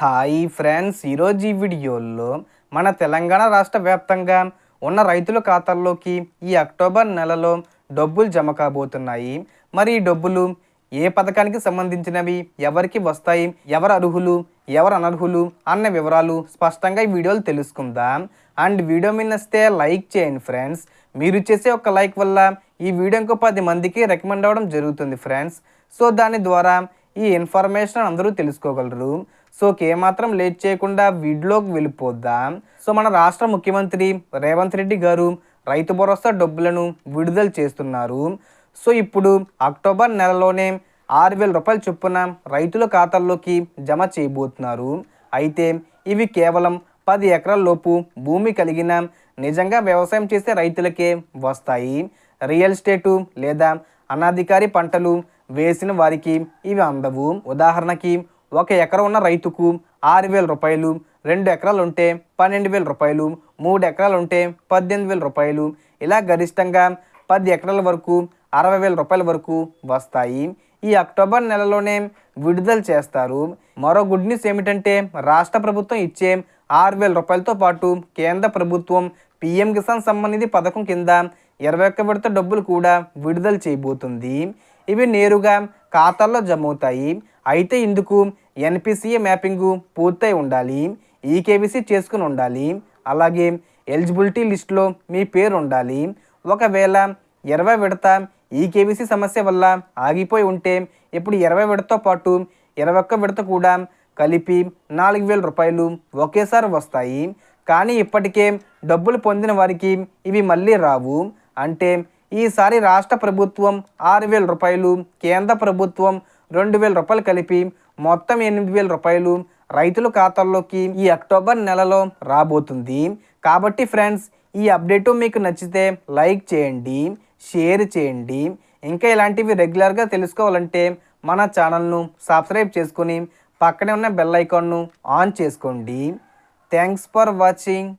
Hi friends ఈరోజు ఈ వీడియోలో మన తెలంగాణ రాష్ట్ర వ్యాప్తంగా ఉన్న రైతుల ఖాతాల్లోకి ఈ అక్టోబర్ నెలలో డబ్బులు జమ కాబోతున్నాయి. మరి ఈ డబ్బులు ఏ పథకానికి సంబంధించినవి ఎవరికి వస్తాయి ఎవరు అర్హులు ఎవరు అనర్హులు అన్న వివరాలు స్పష్టంగా ఈ వీడియోలు తెలుసుకుందాం. అండ్ వీడియో మీద లైక్ చేయండి ఫ్రెండ్స్. మీరు చేసే ఒక లైక్ వల్ల ఈ వీడియో ఇంకో పది మందికి రికమెండ్ అవ్వడం జరుగుతుంది ఫ్రెండ్స్. సో దాని ద్వారా ఈ ఇన్ఫర్మేషన్ అందరూ తెలుసుకోగలరు. సో ఏమాత్రం లేట్ చేయకుండా వీడియోకి వెళ్ళిపోద్దాం. సో మన రాష్ట్ర ముఖ్యమంత్రి రేవంత్ రెడ్డి గారు రైతు భరోసా డబ్బులను విడుదల చేస్తున్నారు. సో ఇప్పుడు అక్టోబర్ నెలలోనే ఆరు వేల రూపాయల చొప్పున రైతుల ఖాతాల్లోకి జమ చేయబోతున్నారు. అయితే ఇవి కేవలం పది ఎకరాల లోపు భూమి కలిగిన నిజంగా వ్యవసాయం చేసే రైతులకే వస్తాయి. రియల్ ఎస్టేటు లేదా అనాధికారి పంటలు వేసిన వారికి ఇవి అందవు. ఉదాహరణకి ఒక ఎకరం ఉన్న రైతుకు ఆరు వేల రూపాయలు రెండు ఎకరాలు ఉంటే పన్నెండు వేల రూపాయలు మూడు ఎకరాలు ఉంటే పద్దెనిమిది వేల రూపాయలు. ఇలా గరిష్టంగా పది ఎకరాల వరకు అరవై వేల రూపాయల వరకు వస్తాయి. ఈ అక్టోబర్ నెలలోనే విడుదల చేస్తారు. మరో గుడ్ న్యూస్ ఏమిటంటే రాష్ట్ర ప్రభుత్వం ఇచ్చే ఆరు వేల రూపాయలతో పాటు కేంద్ర ప్రభుత్వం పిఎం కిసాన్ సంబంధిత పథకం కింద ఇరవై ఒక్క విడత డబ్బులు కూడా విడుదల చేయబోతుంది. ఇవి నేరుగా ఖాతాల్లో జమ అవుతాయి అయితే ఇందుకు ఎన్పిసిఏ మ్యాపింగు పూర్తయి ఉండాలి. ఈకేబీసీ చేసుకుని ఉండాలి. అలాగే ఎలిజిబిలిటీ లిస్ట్లో మీ పేరు ఉండాలి. ఒకవేళ ఇరవై విడత ఈకేబీసీ సమస్య వల్ల ఆగిపోయి ఉంటే ఇప్పుడు ఇరవై విడతతో పాటు ఇరవై ఒక్క విడత కూడా కలిపి నాలుగు వేల రూపాయలు ఒకేసారి వస్తాయి. కానీ ఇప్పటికే డబ్బులు పొందిన వారికి ఇవి మళ్ళీ రావు. అంటే ఈసారి రాష్ట్ర ప్రభుత్వం ఆరు వేల రూపాయలు కేంద్ర ప్రభుత్వం రెండు వేల రూపాయలు కలిపి మొత్తం ఎనిమిది వేల రూపాయలు రైతుల ఖాతాల్లోకి ఈ అక్టోబర్ నెలలో రాబోతుంది. కాబట్టి ఫ్రెండ్స్ ఈ అప్డేటు మీకు నచ్చితే లైక్ చేయండి షేర్ చేయండి. ఇంకా ఇలాంటివి రెగ్యులర్గా తెలుసుకోవాలంటే మన ఛానల్ను సబ్స్క్రైబ్ చేసుకొని పక్కనే ఉన్న బెల్ ఐకాన్ను ఆన్ చేసుకోండి. Thanks for watching.